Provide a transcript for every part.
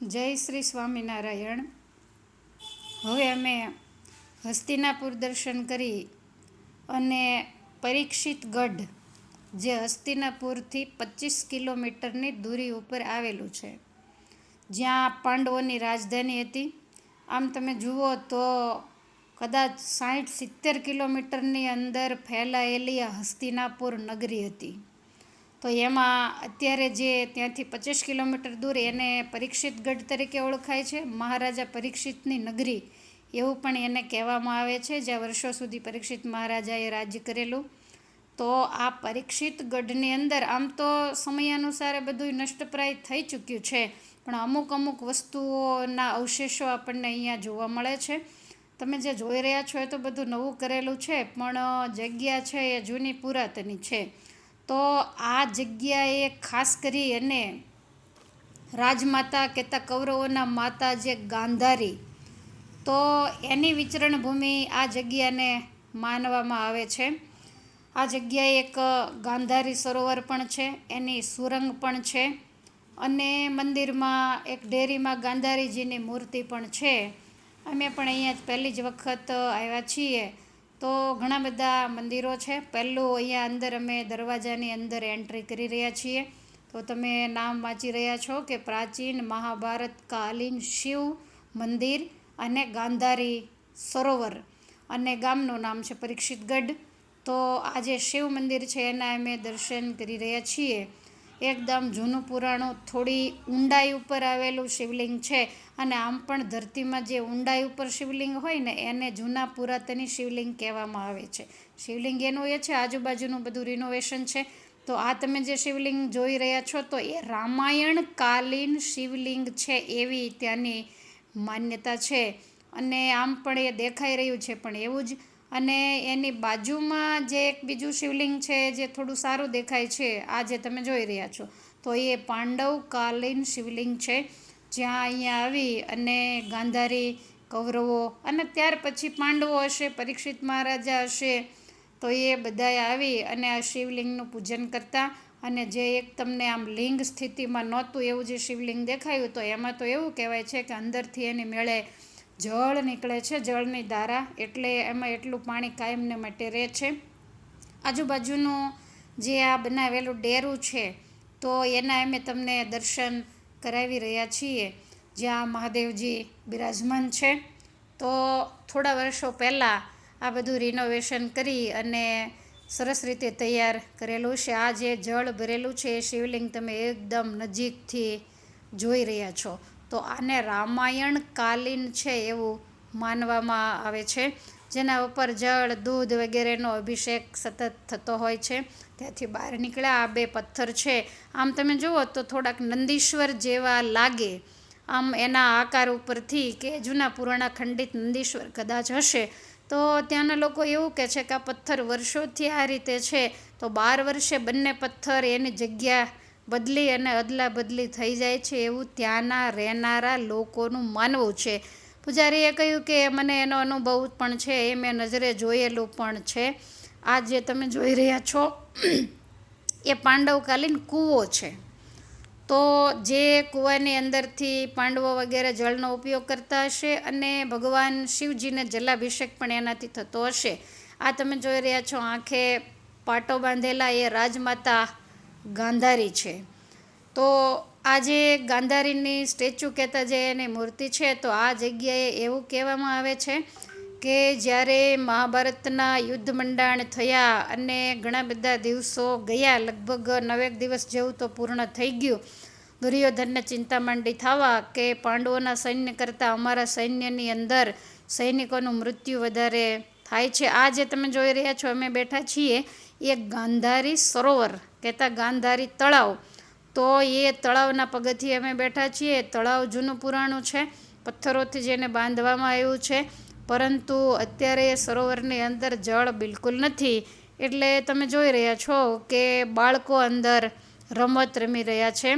જય શ્રી સ્વામિનારાયણ. હવે અમે હસ્તિનાપુર દર્શન કરી અને પરીક્ષિત ગઢ, જે હસ્તિનાપુરથી પચીસ કિલોમીટરની દૂરી ઉપર આવેલું છે. જ્યાં પાંડવોની રાજધાની હતી. આમ તમે જુઓ તો કદાચ સાઠ સિત્તેર કિલોમીટરની અંદર ફેલાયેલી આ હસ્તિનાપુર નગરી હતી. તો એમાં અત્યારે જે ત્યાંથી પચીસ કિલોમીટર દૂર એને પરીક્ષિત ગઢ તરીકે ઓળખાય છે, મહારાજા પરીક્ષિતની નગરી, એવું પણ એને કહેવામાં આવે છે, જ્યાં વર્ષો સુધી પરીક્ષિત મહારાજાએ રાજ્ય કરેલું. તો આ પરીક્ષિત ગઢની અંદર આમ તો સમયાનુસારે બધું નષ્ટપ્રાય થઈ ચૂક્યું છે, પણ અમુક અમુક વસ્તુઓના અવશેષો આપણને અહીંયા જોવા મળે છે. તમે જે જોઈ રહ્યા છો એ તો બધું નવું કરેલું છે, પણ જગ્યા છે એ જૂની પુરાતની છે. તો આ જગ્યાએ ખાસ કરી અને રાજમાતા કહેતા કૌરવોના માતા જે ગાંધારી, તો એની વિચરણ ભૂમિ આ જગ્યાને માનવામાં આવે છે. આ જગ્યાએ એક ગાંધારી સરોવર પણ છે, એની સુરંગ પણ છે અને મંદિરમાં એક ડેરીમાં ગાંધારીજીની મૂર્તિ પણ છે. અમે પણ અહીંયા પહેલી જ વખત આવ્યા છીએ. તો ઘણા બધા મંદિરો છે. પહેલું અહીંયા અંદર અમે દરવાજાની અંદર એન્ટ્રી કરી રહ્યા છીએ. તો તમે નામ વાંચી રહ્યા છો કે પ્રાચીન મહાભારત, કાલીન શિવ મંદિર અને ગાંધારી સરોવર અને ગામનું નામ છે પરીક્ષિત ગઢ તો આ જે શિવ મંદિર છે એના અમે દર્શન કરી રહ્યા છીએ. એકદમ જૂનું પુરાણું, થોડી ઊંડાઈ ઉપર આવેલું શિવલિંગ છે. અને આમ પણ ધરતીમાં જે ઊંડાઈ ઉપર શિવલિંગ હોય ને, એને જૂના પુરાતની શિવલિંગ કહેવામાં આવે છે. શિવલિંગ એનું એ છે, આજુબાજુનું બધું રિનોવેશન છે. તો આ તમે જે શિવલિંગ જોઈ રહ્યા છો, તો એ રામાયણ કાલીન શિવલિંગ છે એવી ત્યાંની માન્યતા છે. અને આમ પણ એ દેખાઈ રહ્યું છે, પણ એવું જ અને એની બાજુમાં જે એક બીજું શિવલિંગ છે, જે થોડું સારું દેખાય છે, આ જે તમે જોઈ રહ્યા છો, તો એ પાંડવકાલીન શિવલિંગ છે. જ્યાં અહીંયા આવી અને ગાંધારી, કૌરવો અને ત્યાર પછી પાંડવો હશે, પરીક્ષિત મહારાજા હશે, તો એ બધાએ આવી અને આ શિવલિંગનું પૂજન કરતા. અને જે એક તમને આમ લિંગ સ્થિતિમાં નહોતું એવું જે શિવલિંગ દેખાયું, તો એમાં તો એવું કહેવાય છે કે અંદરથી એની મેળે જળ નીકળે છે, જળની ધારા એટલે એમાં એટલું પાણી કાયમને માટે રહે છે. આજુબાજુનું જે આ બનાવેલું ડેરું છે, તો એના અમે તમને દર્શન કરાવી રહ્યા છીએ. જ્યાં મહાદેવજી બિરાજમાન છે. તો થોડા વર્ષો પહેલાં આ બધું રિનોવેશન કરી અને સરસ રીતે તૈયાર કરેલું છે. આ જે જળ ભરેલું છે એ શિવલિંગ તમે એકદમ નજીકથી જોઈ રહ્યા છો. તો આને રામાયણ કાલીન છે એવું માનવામાં આવે છે. જેના ઉપર જળ, દૂધ વગેરેનો અભિષેક સતત થતો હોય છે. ત્યાંથી બહાર નીકળ્યા, આ બે પથ્થર છે. આમ તમે જુઓ તો થોડાક નંદીશ્વર જેવા લાગે. આમ એના આકાર ઉપરથી કે જૂના પુરાણા ખંડિત નંદીશ્વર કદાચ હશે. તો ત્યાંના લોકો એવું કહે છે કે આ પથ્થર વર્ષોથી આ રીતે છે. તો બાર વર્ષે બંને પથ્થર એની જગ્યા બદલી અને અદલા બદલી થઈ જાય છે એવું ત્યાંના રહેનારા લોકોનું માનવું છે. પૂજારીએ કહ્યું કે, મને એનો અનુભવ પણ છે, એ મેં નજરે જોયેલું પણ છે. આ જે તમે જોઈ રહ્યા છો, એ પાંડવકાલીન કૂવો છે. તો જે કૂવાની અંદરથી પાંડવો વગેરે જળનો ઉપયોગ કરતા હશે અને ભગવાન શિવજીને જલાભિષેક પણ એનાથી થતો હશે. આ તમે જોઈ રહ્યા છો, આંખે પાટો બાંધેલા એ રાજમાતા ગાંધારી છે. તો આ જે ગાંધારીની સ્ટેચ્યુ કહેતા જે એની મૂર્તિ છે, તો આ જગ્યાએ એવું કહેવામાં આવે છે કે જ્યારે મહાભારતના યુદ્ધ મંડાણ થયા અને ઘણા બધા દિવસો ગયા, લગભગ નવેક દિવસ જેવું તો પૂર્ણ થઈ ગયું. દુર્યોધનને ચિંતા માંડી થવા કે પાંડવોના સૈન્ય કરતાં અમારા સૈન્યની અંદર સૈનિકોનું મૃત્યુ વધારે થાય છે. આ જે તમે જોઈ રહ્યા છો, અમે બેઠા છીએ, એ ગાંધારી સરોવર, કહેતા ગાંધારી તળાવ. તો એ તળાવના પગથી અમે બેઠા છીએ. તળાવ જૂનું પુરાણું છે. પથ્થરોથી જેને બાંધવામાં આવ્યું છે. પરંતુ અત્યારે એ સરોવરની અંદર જળ બિલકુલ નથી. એટલે તમે જોઈ રહ્યા છો કે બાળકો અંદર રમત રમી રહ્યા છે.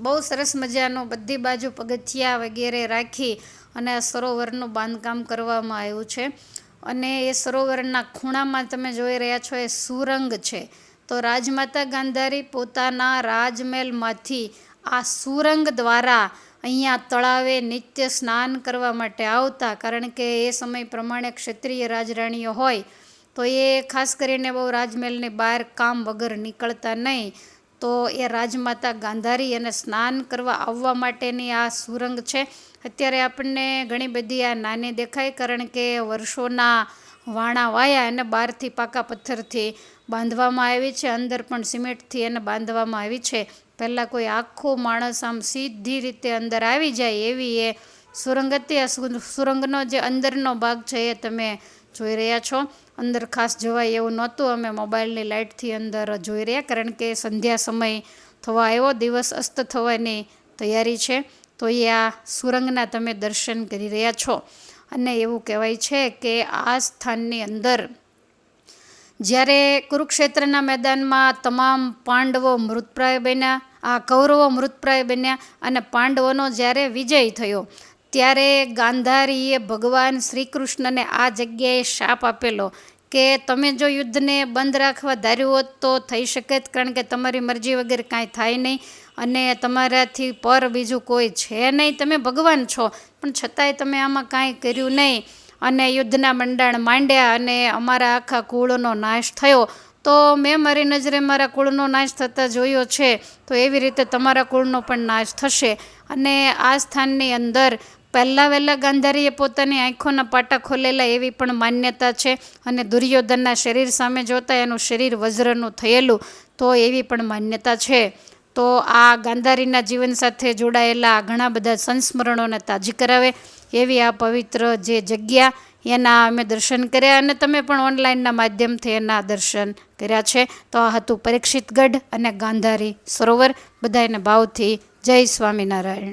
બહુ સરસ મજાનું બધી બાજુ પગથિયા વગેરે રાખી અને આ સરોવરનું બાંધકામ કરવામાં આવ્યું છે. અને એ સરોવરના ખૂણામાં તમે જોઈ રહ્યા છો, એ સુરંગ છે. તો રાજમાતા ગાંધારી પોતાના રાજમહેલમાંથી આ સુરંગ દ્વારા અહીંયા તળાવે નિત્ય સ્નાન કરવા માટે આવતા. કારણ કે એ સમય પ્રમાણે ક્ષત્રિય રાજરાણીઓ હોય, તો એ ખાસ કરીને બહુ રાજમહેલની બહાર કામ વગર નીકળતા નહીં. તો એ રાજમાતા ગાંધારી અને સ્નાન કરવા આવવા માટેની આ સુરંગ છે. અત્યારે આપણને ઘણી બધી આ નાની દેખાય કારણ કે વર્ષોના વાણા વાયા અને બહારથી પાકા પથ્થરથી બાંધવામાં આવી છે. અંદર પણ સિમેન્ટથી એને બાંધવામાં આવી છે. પહેલાં કોઈ આખો માણસ આમ સીધી રીતે અંદર આવી જાય એવી એ સુરંગ હતી. આ સુરંગનો જે અંદરનો ભાગ છે એ તમે જોઈ રહ્યા છો. અંદર ખાસ જવાય એવું નહોતું. અમે મોબાઈલની લાઇટથી અંદર જોઈ રહ્યા, કારણ કે સંધ્યા સમય થવા આવ્યો. દિવસ અસ્ત થવાની તૈયારી છે. તો એ આ સુરંગના તમે દર્શન કરી રહ્યા છો. અને એવું કહેવાય છે કે આ સ્થાનની અંદર જ્યારે કુરુક્ષેત્રના મેદાનમાં તમામ પાંડવો મૃતપ્રાય બન્યા, આ કૌરવો મૃતપ્રાય બન્યા અને પાંડવોનો જ્યારે વિજય થયો ત્યારે ગાંધારીએ ભગવાન શ્રી કૃષ્ણને આ જગ્યાએ શાપ આપેલો કે તમે જો યુદ્ધને બંધ રાખવા ધાર્યું હોત તો થઈ શકે જ, કારણ કે તમારી મરજી વગર કાંઈ થાય નહીં અને તમારાથી પર બીજું કોઈ છે નહીં. તમે ભગવાન છો, પણ છતાંય તમે આમાં કાંઈ કર્યું નહીં અને યુદ્ધના મંડાણ માંડ્યા અને અમારા આખા કુળનો નાશ થયો. તો મેં મારી નજરે મારા કુળનો નાશ થતાં જોયો છે, તો એવી રીતે તમારા કુળનો પણ નાશ થશે. અને આ સ્થાનની અંદર પહેલાં વહેલાં ગાંધારીએ પોતાની આંખોના પાટા ખોલેલા એવી પણ માન્યતા છે અને દુર્યોધનના શરીર સામે જોતા એનું શરીર વજ્રનું થયેલું, તો એવી પણ માન્યતા છે. તો આ ગાંધારીના જીવન સાથે જોડાયેલા ઘણા બધા સંસ્મરણોને તાજી કરાવે એવી આ પવિત્ર જે જગ્યા, એના અમે દર્શન કર્યા અને તમે પણ ઓનલાઈનના માધ્યમથી એના દર્શન કર્યા છે. તો આ હતું પરીક્ષિતગઢ અને ગાંધારી સરોવર. બધાને ભાવથી જય સ્વામિનારાયણ.